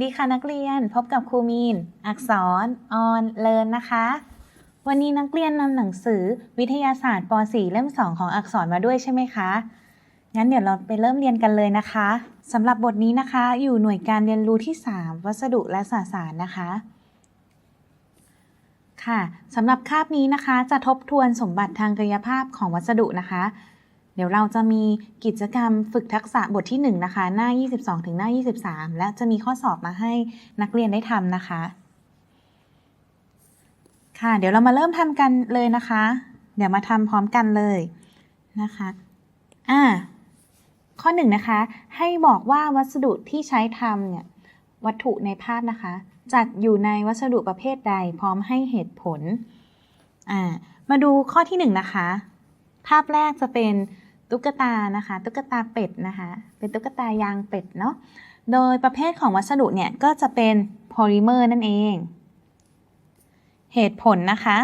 วัสดีค่ะนักเรียนพบกับครูมีน อักษรออนเลินนะคะ วันนี้นักเรียนนำหนังสือวิทยาศาสตร์ป .4 เล่ม 2 ของอักษรมาด้วยใช่ไหมคะ งั้นเดี๋ยวเราไปเริ่มเรียนกันเลยนะคะสำหรับบทนี้นะคะ อยู่หน่วยการเรียนรู้ที่ 3 วัสดุและสสารนะคะ ค่ะสำหรับคาบนี้นะคะ จะทบทวนสมบัติทางกายภาพของวัสดุนะคะ เดี๋ยวเราจะมีกิจกรรมฝึกทักษะบทที่1นะคะ หน้า 22 ถึงหน้า 23 และจะมีข้อสอบมาให้นักเรียนได้ทำนะคะ ค่ะ เดี๋ยวเรามาเริ่มทำกันเลยนะคะ เดี๋ยวมาทำพร้อมกันเลยนะคะ อ่า ข้อหนึ่งนะคะ ให้บอกว่าวัสดุที่ใช้ทำเนี่ย วัตถุในภาพนะคะ จัดอยู่ในวัสดุประเภทใด พร้อมให้เหตุผล อ่า มาดูข้อที่หนึ่งนะคะภาพแรกจะเป็น ตุ๊กตานะคะ ตุ๊กตาเป็ดนะคะ เป็นตุ๊กตายางเป็ดเนาะโดยประเภทของวัสดุเนี่ยก็จะเป็นโพลิเมอร์นั่นเอง เหตุผลนะคะ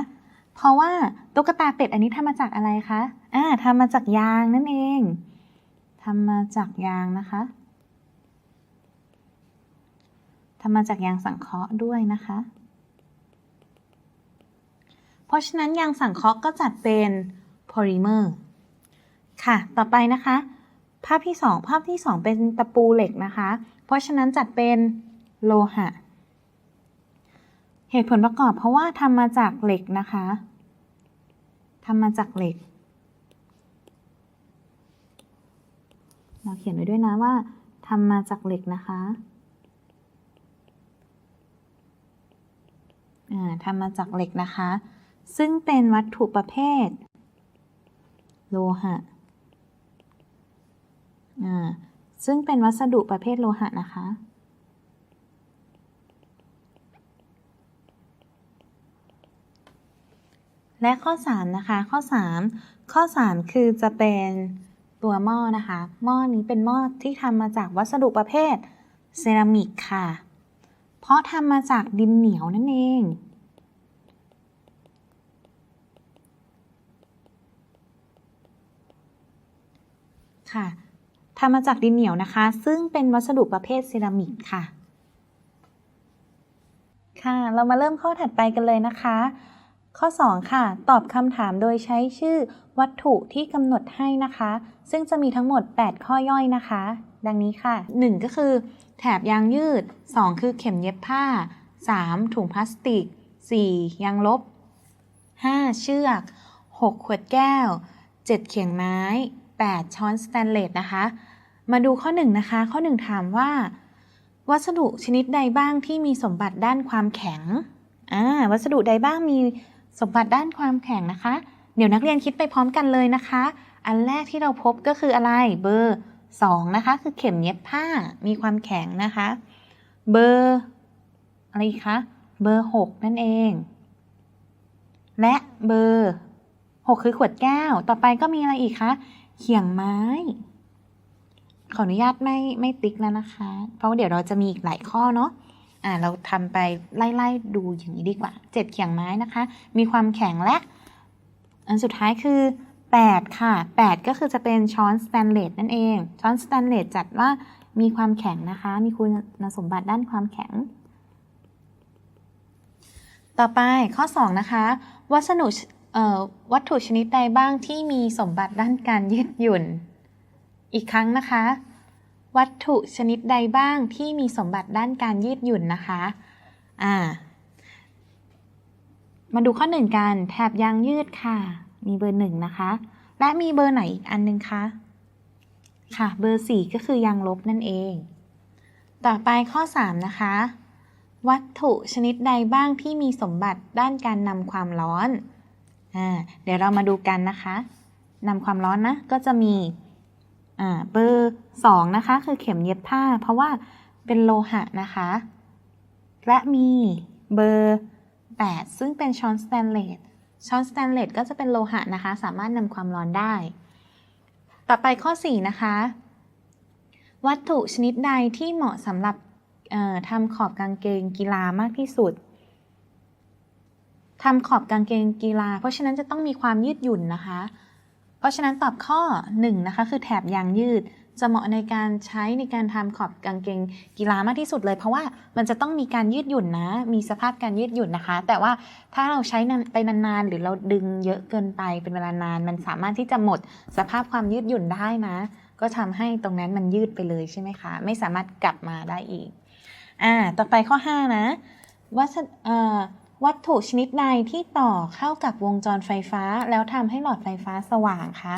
เพราะว่าตุ๊กตาเป็ดอันนี้ทำมาจากอะไรคะอ่าทำมาจากยางนั่นเองทำมาจากยางนะคะทำมาจากยางสังเคราะห์ด้วยนะคะ เพราะฉะนั้นยางสังเคราะห์ก็จัดเป็นโพลิเมอร์ ค่ะ ต่อไปนะคะ ภาพที่ 2 ภาพที่ 2 เป็นตะปูเหล็กนะคะ เพราะฉะนั้นจัดเป็นโลหะ เหตุผลประกอบเพราะว่าทำมาจากเหล็กนะคะทำมาจากเหล็ก เราเขียนไว้ด้วยนะว่าทำมาจากเหล็กนะคะอ่าทำมาจากเหล็กนะคะ ซึ่งเป็นวัตถุประเภท โลหะ ซึ่งเป็นวัสดุประเภทโลหะนะคะ และข้อ 3 นะคะ ข้อ 3 ข้อ 3 คือจะเป็นตัวหม้อนะคะ หม้อนี้เป็นหม้อที่ทำมาจากวัสดุประเภทเซรามิกค่ะ เพราะทำมาจากดินเหนียวนั่นเองค่ะ ทำมาจากดินเหนียวนะคะ ซึ่งเป็นวัสดุประเภทเซรามิกค่ะ ค่ะ เรามาเริ่มข้อถัดไปกันเลยนะคะ ข้อ 2 ค่ะ ตอบคำถามโดยใช้ชื่อวัตถุที่กำหนดให้นะคะ ซึ่งจะมีทั้งหมด 8 ข้อย่อยนะคะ ดังนี้ค่ะ 1 ก็คือ แถบยางยืด 2 คือเข็มเย็บผ้า 3 ถุงพลาสติก 4 ยางลบ 5 เชือก 6 ขวดแก้ว 7 เขียงไม้ 8 ช้อนสแตนเลสนะคะ มาดูข้อ 1 นะคะ ข้อ 1 ถามว่า วัสดุชนิดใดบ้างที่มีสมบัติด้านความแข็งอ่าวัสดุใดบ้างมีสมบัติด้านความแข็งนะคะ เดี๋ยวนักเรียนคิดไปพร้อมกันเลยนะคะ อันแรกที่เราพบก็คืออะไรเบอร์2นะคะ คือเข็มเย็บผ้ามีความแข็งนะคะ เบอร์อะไรคะเบอร์ 6 นั่นเอง และเบอร์ 6 คือขวดแก้ว ต่อไปก็มีอะไรอีกคะ เขียงไม้ ขออนุญาตไม่ไม่ติ๊กแล้วนะคะ เพราะว่าเดี๋ยวเราจะมีอีกหลายข้อเนาะอ่าเราทำไปไล่ๆดูอย่างนี้ดีกว่า7เขียงไม้นะคะ มีความแข็งและ อันสุดท้ายคือ 8 ค่ะ 8 ก็คือจะเป็นช้อนสแตนเลสนั่นเอง ช้อนสแตนเลสจัดว่ามีความแข็งนะคะ มีคุณสมบัติด้านความแข็ง ต่อไปข้อ 2 นะคะ วัสดุ วัตถุชนิดใดบ้างที่มีสมบัติด้านการยืดหยุ่น อีกครั้งนะคะ วัตถุชนิดใดบ้างที่มีสมบัติด้านการยืดหยุ่นนะคะอ่ามาดูข้อหนึ่งกันแถบยางยืดค่ะ มีเบอร์หนึ่งนะคะ และมีเบอร์ไหนอีกอันหนึงคะค่ะเบอร์สี่ก็คือยางลบนั่นเอง ต่อไปข้อสามนะคะ วัตถุชนิดใดบ้างที่มีสมบัติด้านการนำความร้อน เดี๋ยวเรามาดูกันนะคะนำความร้อนนะก็จะมีเบอร์สองนะคะ คือเข็มเย็บผ้า เพราะว่าเป็นโลหะนะคะ และมีเบอร์8ซึ่งเป็นช้อนสแตนเลสช้อนสแตนเลสก็จะเป็นโลหะนะคะ สามารถนำความร้อนได้ ต่อไปข้อ4นะคะ วัตถุชนิดใดที่เหมาะสำหรับทำขอบกางเกงกีฬามากที่สุด ทำขอบกางเกงกีฬา เพราะฉะนั้นจะต้องมีความยืดหยุ่นนะคะ เพราะฉะนั้นตอบข้อ1นะคะคือแถบยางยืดจะเหมาะในการใช้ในการทำขอบกางเกงกีฬามากที่สุดเลย เพราะว่ามันจะต้องมีการยืดหยุ่นนะ มีสภาพการยืดหยุ่นนะคะ แต่ว่าถ้าเราใช้นานไปนานๆ หรือเราดึงเยอะเกินไปเป็นเวลานาน มันสามารถที่จะหมดสภาพความยืดหยุ่นได้นะ ก็ทำให้ตรงนั้นมันยืดไปเลยใช่ไหมคะ ไม่สามารถกลับมาได้อีกอ่าต่อไปข้อ 5 นะวัสเอ่อ วัตถุชนิดใดที่ต่อเข้ากับวงจรไฟฟ้า แล้วทำให้หลอดไฟฟ้าสว่างคะ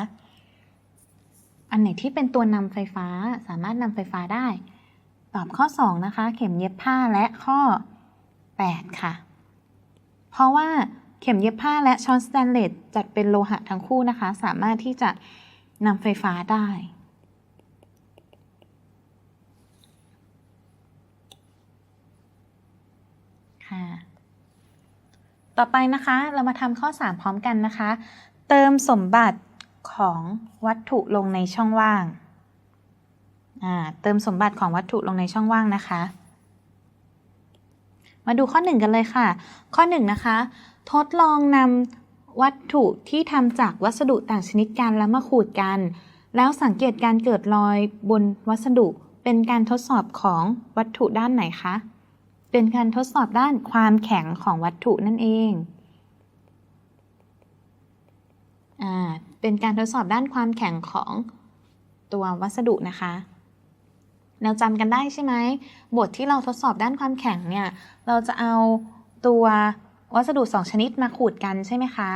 อันไหนที่เป็นตัวนำไฟฟ้าสามารถนำไฟฟ้าได้ ตอบข้อ 2 นะคะ เข็มเย็บผ้าและข้อ 8 ค่ะ เพราะว่าเข็มเย็บผ้าและช้อนสแตนเลสจัดเป็นโลหะทั้งคู่นะคะ สามารถที่จะนำไฟฟ้าได้ ค่ะ ต่อไปนะคะเรามาทำข้อ 3 พร้อมกันนะคะ เติมสมบัติของวัตถุลงในช่องว่างอ่าเติมสมบัติของวัตถุลงในช่องว่างนะคะ มาดูข้อ 1 กันเลยค่ะ ข้อ 1 นะคะ ทดลองนำวัตถุที่ทำจากวัสดุต่างชนิดกันแล้วมาขูดกัน แล้วสังเกตการเกิดรอยบนวัสดุเป็นการทดสอบของวัตถุด้านไหนคะ เป็นการทดสอบด้านความแข็งของวัตถุนั่นเอง อ่า เป็นการทดสอบด้านความแข็งของตัววัสดุนะคะ เราจำกันได้ใช่ไหม บทที่เราทดสอบด้านความแข็งเนี่ย เราจะเอาตัววัสดุสองชนิดมาขูดกันใช่ไหมคะ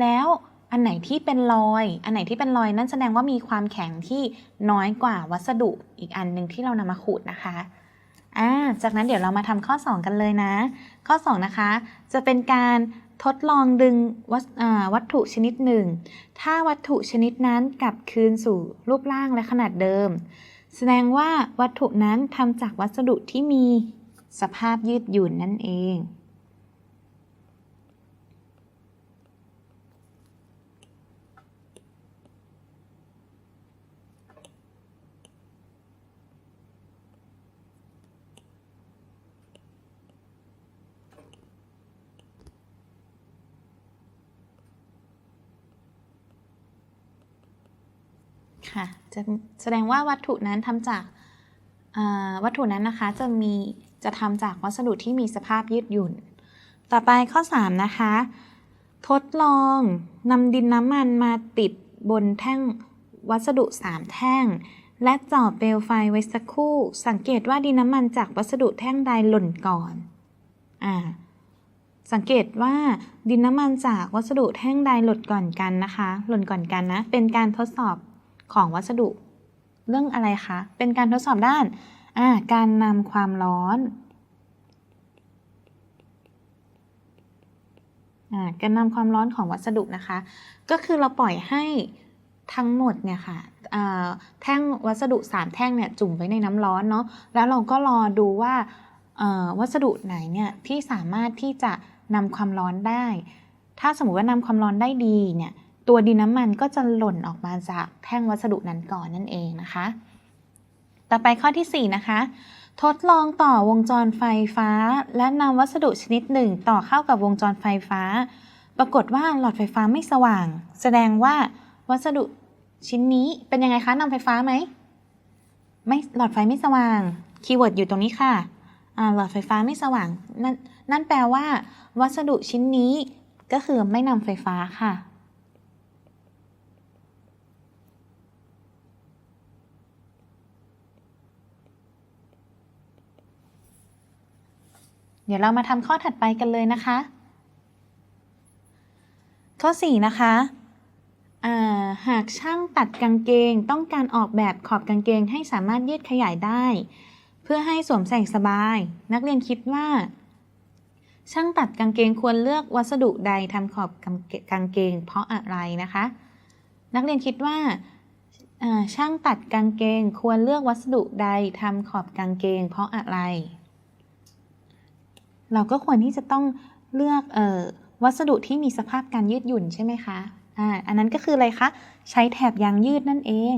แล้วอันไหนที่เป็นรอย อันไหนที่เป็นรอยนั่นแสดงว่ามีความแข็งที่น้อยกว่าวัสดุอีกอันหนึ่งที่เรานำมาขูดนะคะ อ่าจากนั้นเดี๋ยวเรามาทำข้อ 2 กันเลยนะ ข้อ 2 นะคะ จะเป็นการทดลองดึงววัตถุชนิดหนึ่ง ถ้าวัตถุชนิดนั้นกลับคืนสู่รูปร่างและขนาดเดิม แสดงว่าวัตถุนั้นทำจากวัสดุที่มีสภาพยืดหยุ่นนั่นเอง ค่ะจะแสดงว่าวัตถุนั้นทำจากวัตถุนั้นนะคะจะมีจะทำจากวัสดุที่มีสภาพยืดหยุ่น ต่อไปข้อ 3 นะคะ ทดลองนำดินน้ำมันมาติดบนแท่งวัสดุ 3 แท่ง และจ่อเปลวไฟไว้สักครู่ สังเกตว่าดินน้ำมันจากวัสดุแท่งใดหล่นก่อนอ่าสังเกตว่าดินน้ำมันจากวัสดุแท่งใดหล่นก่อนกันนะคะ หล่นก่อนกันนะ เป็นการทดสอบ ของวัสดุ เรื่องอะไรคะ เป็นการทดสอบด้านาการนำความร้อนอการนำความร้อนของวัสดุนะคะ ก็คือเราปล่อยให้ทั้งหมดเนี่ยค่ะอ่าแท่งวัสดุสามแท่งเนี่ยจุ่มไว้ในน้ำร้อนเนาะแล้วเราก็รอดูว่าวัสดุไหนเนี่ยที่สามารถที่จะนำความร้อนได้ ถ้าสมมติว่านำความร้อนได้ดีเนี่ย ตัวดินน้ำมันก็จะหล่นออกมาจากแท่งวัสดุนั้นก่อนนั่นเองนะคะ ต่อไปข้อที่ 4 นะคะ ทดลองต่อวงจรไฟฟ้า และนำวัสดุชนิดหนึ่งต่อเข้ากับวงจรไฟฟ้า ปรากฏว่าหลอดไฟฟ้าไม่สว่าง แสดงว่าวัสดุชิ้นนี้เป็นยังไงคะนำไฟฟ้าไหมไม่หลอดไฟไม่สว่าง คีย์เวิร์ดอยู่ตรงนี้ค่ะหลอดไฟฟ้าไม่สว่าง นั่นนั่นแปลว่า วัสดุชิ้นนี้ก็คือไม่นำไฟฟ้าค่ะ เดี๋ยวเรามาทำข้อถัดไปกันเลยนะคะ ข้อ 4 นะคะหากช่างตัดกางเกงต้องการออกแบบขอบกางเกงให้สามารถยืดขยายได้ เพื่อให้สวมใส่สบาย นักเรียนคิดว่า ช่างตัดกางเกงควรเลือกวัสดุใดทำขอบกางเกง เพราะอะไรนะคะ นักเรียนคิดว่าช่างตัดกางเกงควรเลือกวัสดุใดทำขอบกางเกง เพราะอะไร เราก็ควรที่จะต้องเลือกออวัสดุที่มีสภาพการยืดหยุ่นใช่ไหมคะอ่าอันนั้นก็คืออะไรคะ ใช้แถบยางยืดนั่นเอง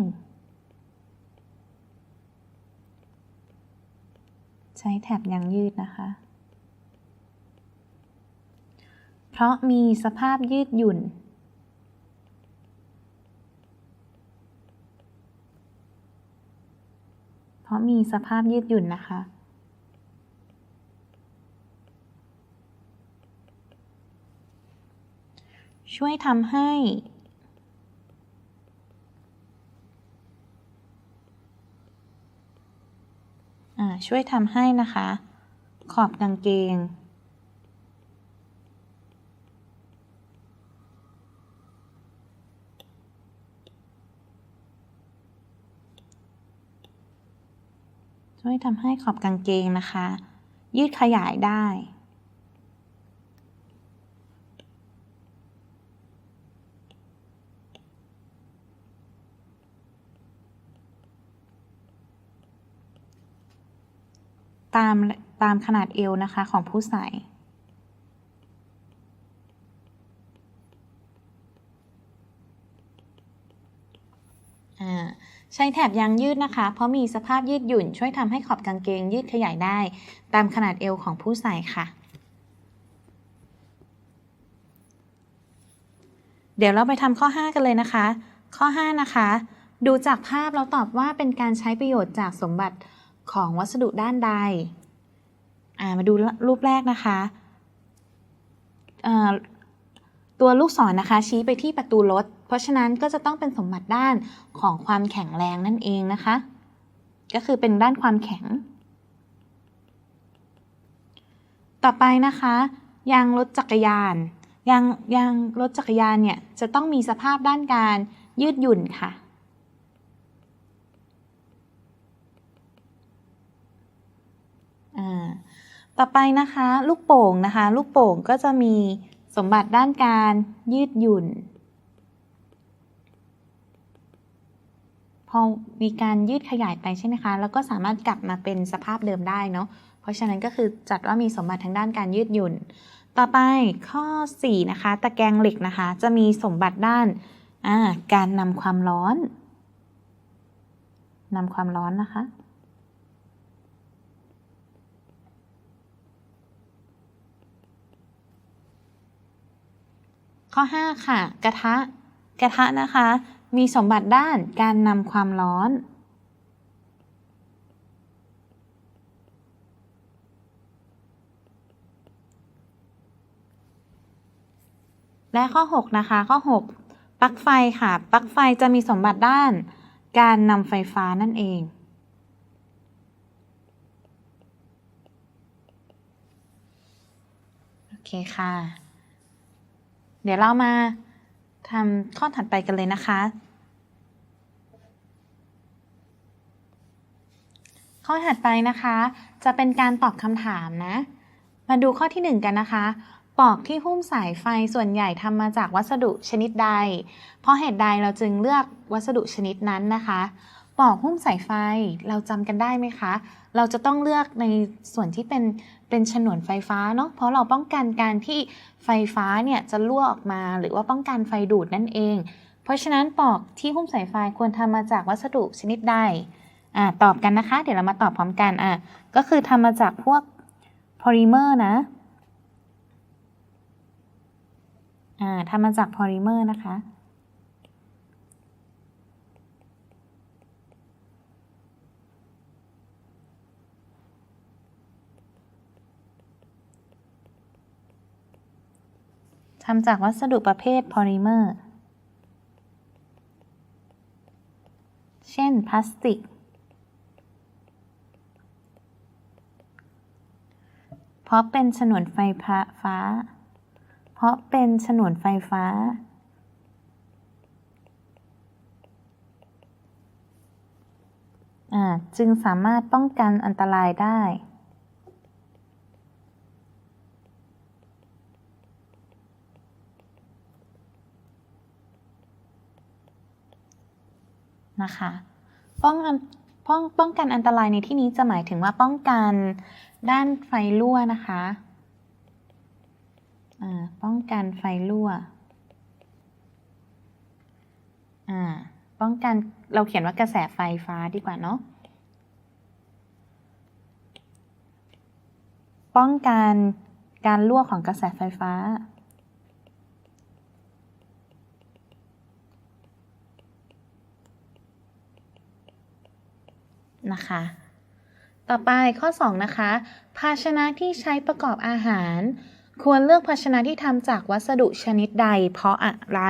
ใช้แถบยางยืดนะคะ เพราะมีสภาพยืดหยุ่นอราะมีสภาพยืดหยุ่นนะคะ ช่วยทำให้ ช่วยทำให้นะคะ ขอบกางเกง ช่วยทำให้ขอบกางเกงนะคะ ยืดขยายได้ ตามตามขนาดเอวนะคะของผู้ใส่ ใช้แถบยางยืดนะคะ เพราะมีสภาพยืดหยุ่น ช่วยทำให้ขอบกางเกงยืดขยายได้ ตามขนาดเอวของผู้ใส่ค่ะ เดี๋ยวเราไปทำข้อ 5 กันเลยนะคะ ข้อ 5 นะคะ ดูจากภาพเราตอบว่าเป็นการใช้ประโยชน์จากสมบัติ ของวัสดุด้านใด มาดูรูปแรกนะคะ ตัวลูกศรนนะคะ ชี้ไปที่ประตูรถ เพราะฉะนั้นก็จะต้องเป็นสมบัติด้านของความแข็งแรงนั่นเองนะคะ ก็คือเป็นด้านความแข็ง ต่อไปนะคะยางรถจักรยานยางยางรถจักรยานเนี่ยจะต้องมีสภาพด้านการยืดหยุ่นค่ะ อ่าต่อไปนะคะ ลูกโป่งนะคะ ลูกโป่งก็จะมีสมบัติด้านการยืดหยุ่น พอมีการยืดขยายไปใช่ไหมคะ แล้วก็สามารถกลับมาเป็นสภาพเดิมได้เนาะเพราะฉะนั้นก็คือจัดว่ามีสมบัติทางด้านการยืดหยุ่น ต่อไปข้อ 4 นะคะ ตะแกรงเหล็กนะคะ จะมีสมบัติด้านการนำความร้อนนำความร้อนนะคะ ข้อ 5 ค่ะ กระทะ กระทะนะคะ มีสมบัติด้านการนำความร้อนและข้อ 6 นะคะ ข้อ 6 ปลั๊กไฟค่ะ ปลั๊กไฟจะมีสมบัติด้าน การนำไฟฟ้านั่นเอง โอเคค่ะ เดี๋ยวเรามาทำข้อถัดไปกันเลยนะคะ ข้อถัดไปนะคะ จะเป็นการตอบคำถามนะ มาดูข้อที่ 1 กันนะคะปลอกที่หุ้มสายไฟส่วนใหญ่ทำมาจากวัสดุชนิดใด เพราะเหตุใดเราจึงเลือกวัสดุชนิดนั้นนะคะ ปอกหุ้มสายไฟเราจำกันได้ไหมคะ เราจะต้องเลือกในส่วนที่เป็นเป็นฉนวนไฟฟ้าเนาะเพราะเราป้องกันการที่ไฟฟ้าเนี่ยจะรั่วออกมา หรือว่าป้องกันไฟดูดนั่นเอง เพราะฉะนั้นปลอกที่หุ้มสายไฟควรทำมาจากวัสดุชนิดใดอ่าตอบกันนะคะ เดี๋ยวเรามาตอบพร้อมกันอ่าก็คือทำมาจากพวกโพลิเมอร์นะอ่าทำมาจากโพลิเมอร์นะคะ ทำจากวัสดุประเภทโพลิเมอร์ เช่น พลาสติก เพราะเป็นฉนวนไฟฟ้า เพราะเป็นฉนวนไฟฟ้า จึงสามารถป้องกันอันตรายได้ นะคะป้องกันป้องป้องกันอันตรายในที่นี้จะหมายถึงว่าป้องกันด้านไฟรั่วนะคะป้องกันไฟรั่วป้องกันเราเขียนว่ากระแสไฟฟ้าดีกว่าเนาะป้องกันการรั่วของกระแสไฟฟ้า นะคะ ต่อไปข้อ 2 นะคะ ภาชนะที่ใช้ประกอบอาหาร ควรเลือกภาชนะที่ทำจากวัสดุชนิดใด เพราะอะไร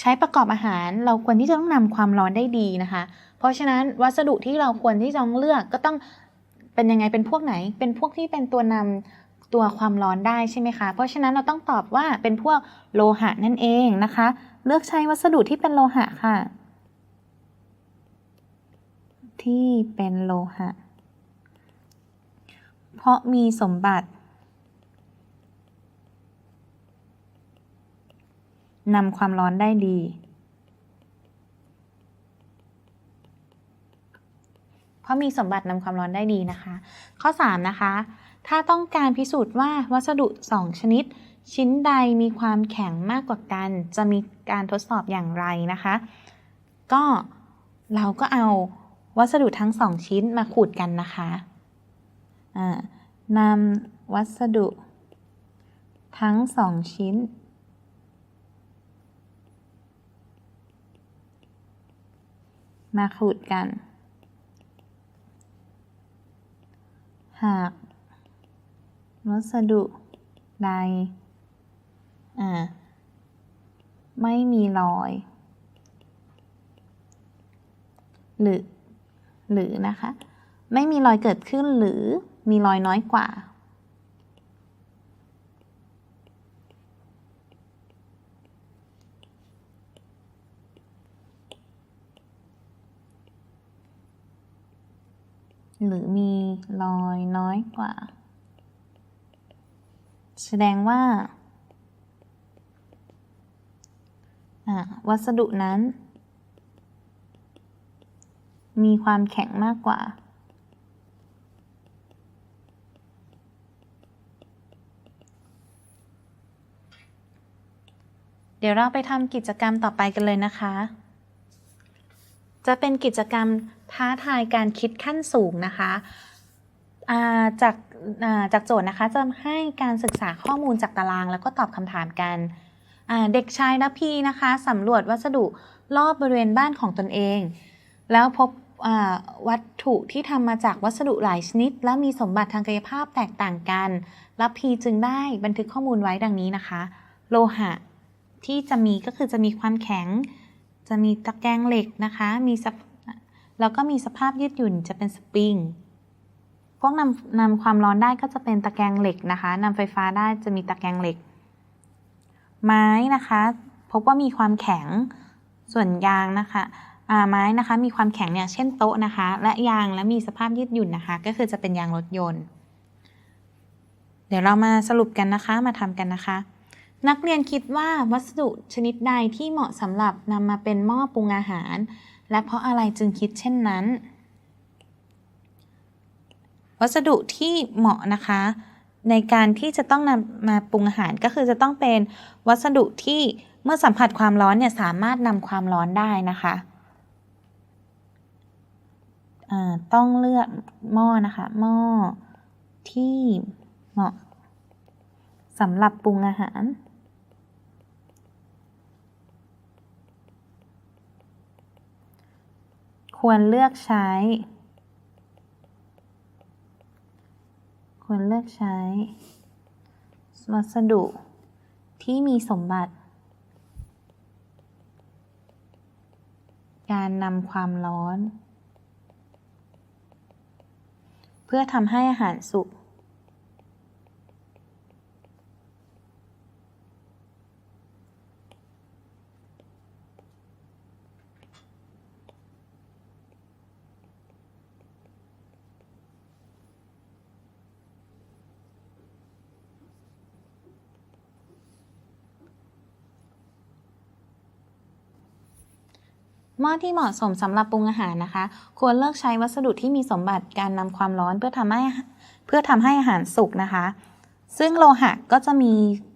ใช้ประกอบอาหารเราควรที่จะต้องนำความร้อนได้ดีนะคะ เพราะฉะนั้นวัสดุที่เราควรที่จะต้องเลือกก็ต้องเป็นยังไงเป็นพวกไหน เป็นพวกที่เป็นตัวนำตัวความร้อนได้ใช่ไหมคะ เพราะฉะนั้นเราต้องตอบว่าเป็นพวกโลหะนั่นเองนะคะ เลือกใช้วัสดุที่เป็นโลหะค่ะ ที่เป็นโลหะ เพราะมีสมบัตินำความร้อนได้ดี เพราะมีสมบัตินำความร้อนได้ดีนะคะ ข้อ 3 นะคะ ถ้าต้องการพิสูจน์ว่าวัสดุ 2 ชนิด ชิ้นใดมีความแข็งมากกว่ากัน จะมีการทดสอบอย่างไรนะคะ ก็เราก็เอา วัสดุทั้ง2ชิ้นมาขูดกันนะคะนำวัสดุ ทั้ง2ชิ้น มาขูดกัน หากวัสดุใดไม่มีรอย หรือ หรือนะคะ ไม่มีรอยเกิดขึ้นหรือมีรอยน้อยกว่า หรือมีรอยน้อยกว่า แสดงว่าวัสดุนั้น มีความแข็งมากกว่า เดี๋ยวเราไปทำกิจกรรมต่อไปกันเลยนะคะ จะเป็นกิจกรรมท้าทายการคิดขั้นสูงนะคะาจากาจากโจทย์นะคะจะให้การศึกษาข้อมูลจากตาราง แล้วก็ตอบคำถามกันเด็กชายนพีนะคะสำรวจวัสดุรอบบริเวณบ้านของตนเอง แล้วพบ วัตถุที่ทำมาจากวัสดุหลายชนิด และมีสมบัติทางกายภาพแตกต่างกันแล้วพีจึงได้บันทึกข้อมูลไว้ดังนี้นะคะ โลหะที่จะมีก็คือจะมีความแข็ง จะมีตะแกรงเหล็กนะคะ มีแล้วก็มีสภาพยืดหยุ่นจะเป็นสปริงพวกนำนำความร้อนได้ก็จะเป็นตะแกรงเหล็กนะคะนำไฟฟ้าได้จะมีตะแกรงเหล็ก ไม้นะคะ พบว่ามีความแข็งส่วนยางนะคะ ไม้นะคะมีความแข็งเนี่ยเช่นโต๊ะนะคะ และยางและมีสภาพยืดหยุ่นนะคะ ก็คือจะเป็นยางรถยนต์ เดี๋ยวเรามาสรุปกันนะคะมาทำกันนะคะ นักเรียนคิดว่าวัสดุชนิดใดที่เหมาะสำหรับนำมาเป็นหม้อปรุงอาหาร และเพราะอะไรจึงคิดเช่นนั้น วัสดุที่เหมาะนะคะในการที่จะต้องนำมาปรุงอาหารก็คือจะต้องเป็นวัสดุที่เมื่อสัมผัสความร้อนเนี่ยสามารถนำความร้อนได้นะคะ ต้องเลือกหม้อนะคะ หม้อที่เหมาะสำหรับปรุงอาหาร ควรเลือกใช้ ควรเลือกใช้ วัสดุที่มีสมบัติ การนำความร้อน เพื่อทำให้อาหารสุก ม้อที่เหมาะสมสำหรับปรุงอาหารนะคะ ควรเลือกใช้วัสดุที่มีสมบัติการนำความร้อนเพื่อทำให้เพื่อทำให้อาหารสุกนะคะ ซึ่งโลหะก็จะมี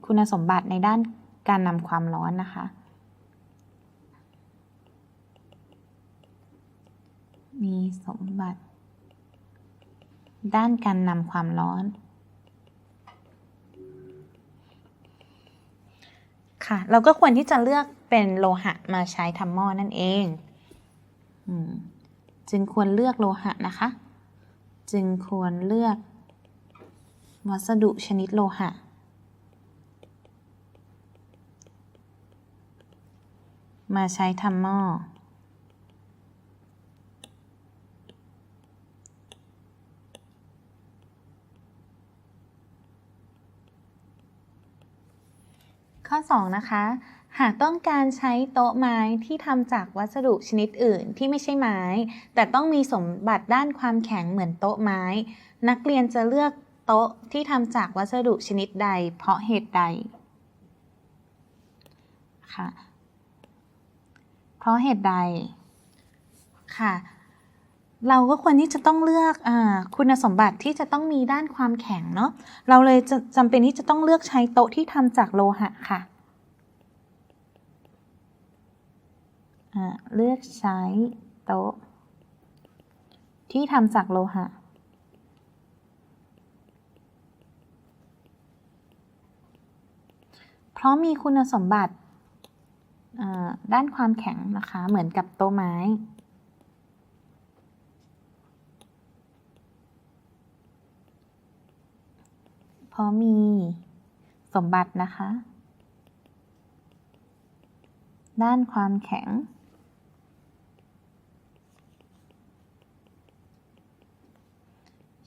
คุณสมบัติในด้านการนำความร้อนนะคะ มีสมบัติ ด้านการนำความร้อน ค่ะ เราก็ควรที่จะเลือกเป็นโลหะมาใช้ทำหม้อนั่นเองจึงควรเลือกโลหะนะคะ จึงควรเลือกวัสดุชนิดโลหะ มาใช้ทำหม้อ ข้อ 2 นะคะ หากต้องการใช้โต๊ะไม้ที่ทำจากวัสดุชนิดอื่นที่ไม่ใช่ไม้ แต่ต้องมีสมบัติด้านความแข็งเหมือนโต๊ะไม้ นักเรียนจะเลือกโต๊ะที่ทำจากวัสดุชนิดใด เพราะเหตุใดค่ะเพราะเหตุใดค่ะ เราก็ควรที่จะต้องเลือกอคุณสมบัติที่จะต้องมีด้านความแข็งเนาะเราเลยจะจำเป็นที่จะต้องเลือกใช้โต๊ะที่ทำจากโลหะค่ะเลือกใช้โต๊ะ ที่ทำจากโลหะ เพราะมีคุณสมบัติด้านความแข็งนะคะ เหมือนกับโต๊ะไม้ เพรามีสมบัตินะคะ ด้านความแข็ง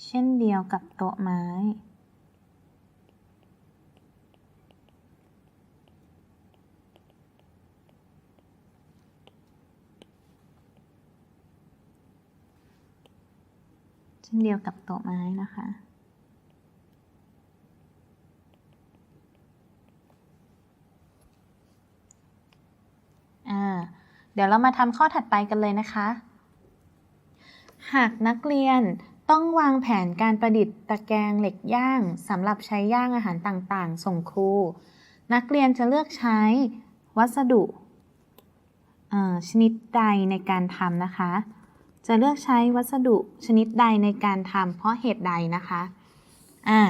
เช่นเดียวกับโต๊ะไม้เช่นเดียวกับโต๊ะไม้นะคะ อ่าเดี๋ยวเรามาทำข้อถัดไปกันเลยนะคะ หากนักเรียนต้องวางแผนการประดิษฐ์ตะแกรงเหล็กย่างสำหรับใช้ย่างอาหารต่างๆ ส่งครู นักเรียนจะเลือกใช้วัสดุชนิดใดในการทำนะคะ จะเลือกใช้วัสดุชนิดใดในการทำเพราะเหตุใดนะคะอ่า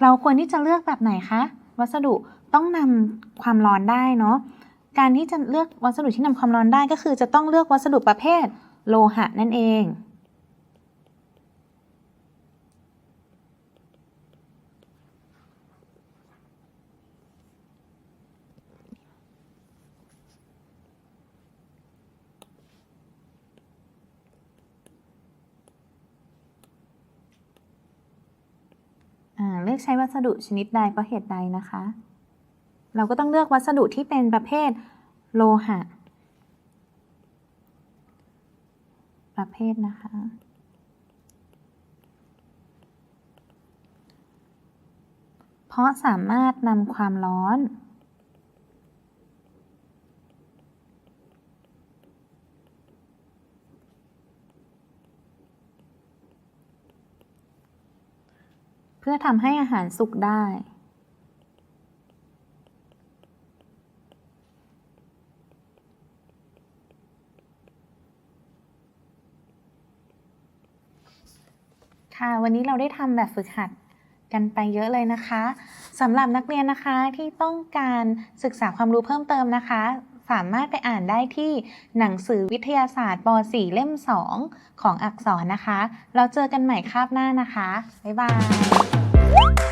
เราควรที่จะเลือกแบบไหนคะ วัสดุต้องนำความร้อนได้เนาะ การที่จะเลือกวัสดุที่นำความร้อนได้ก็คือจะต้องเลือกวัสดุประเภทโลหะนั่นเองอ่าเลือกใช้วัสดุชนิดใดเพราะเหตุใดนะคะ เราก็ต้องเลือกวัสดุที่เป็นประเภทโลหะ ประเภทนะคะ เพราะสามารถนำความร้อน เพื่อทำให้อาหารสุกได้ ค่ะ วันนี้เราได้ทำแบบฝึกหัดกันไปเยอะเลยนะคะสำหรับนักเรียนนะคะที่ต้องการศึกษาความรู้เพิ่มเติมนะคะ สามารถไปอ่านได้ที่หนังสือวิทยาศาสตร์ป .4 เล่ม 2 ของอักษรนะคะ เราเจอกันใหม่คาบหน้านะคะ บ๊ายบาย